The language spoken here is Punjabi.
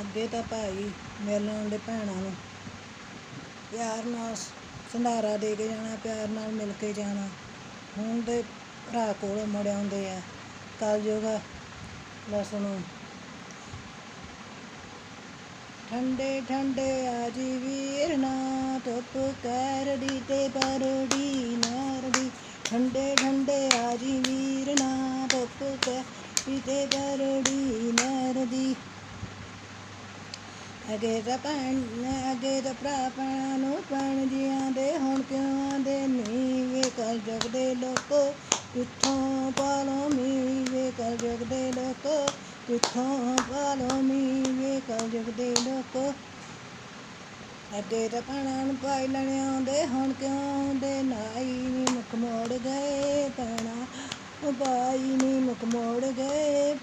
ਅੱਗੇ ਤਾਂ ਭਾਈ ਮਿਲਣ ਦੇ ਭੈਣਾਂ ਨੂੰ। ਪਿਆਰ ਨਾਲ ਸੰਧਾਰਾ ਦੇ ਕੇ ਜਾਣਾ, ਪਿਆਰ ਨਾਲ ਮਿਲ ਕੇ ਜਾਣਾ। ਹੁਣ ਦੇ ਭਰਾ ਕੋਲ ਮੁੜ ਆਉਂਦੇ ਆ। ਕਲਯੁਗ ਲੈ ਸੁਣੋ ਠੰਡੇ ਠੰਡੇ ਆਜੀ ਵੀਰ ਨਾ ਧੁੱਪ ਕਰਦੀ ਤੇ ਪਰੜੀ ਨਾਰਦੀ ਠੰਡੇ ਠੰਡੇ ਆਜੀ ਵੀਰ ਨਾ ਧੁੱਪ ਕਰਦੀ ਤੇ ਪਰੜੀ ਨਾਰਦੀ ਅਗੇ ਤਾਂ ਭੈਣ ਅਗੇ ਤਾਂ ਭਰਾ ਭੈਣਾਂ ਨੂੰ ਭੈਣ ਜੀਆਂ ਦੇ ਹੁਣ ਕਿਉਂ ਆਂਦੇ ਨੀ ਵੇ ਕਲ ਜਗ ਦੇ ਲੋਕੋ, ਕਿੱਥੋਂ ਪਾਲੋ ਮੀ ਵੇ ਕਲ ਜਗ ਦੇ ਲੋਕੋ, ਕਿੱਥੋਂ ਪਾਲੋ ਮੀ ਵੇ ਕਲ ਜਗ ਦੇ ਲੋਕੋ। ਅੱਗੇ ਤਾਂ ਭੈਣਾਂ ਨੂੰ ਪਾਈ ਲੈਣੇ ਆਉਂਦੇ, ਹੁਣ ਕਿਉਂ ਆਉਂਦੇ? ਨਾਈ ਨੀ ਮੁਖ ਮੋੜ ਗਏ ਭੈਣਾਂ ਪਾਈ ਨੀ ਮੁਖ ਮੋੜ ਗਏ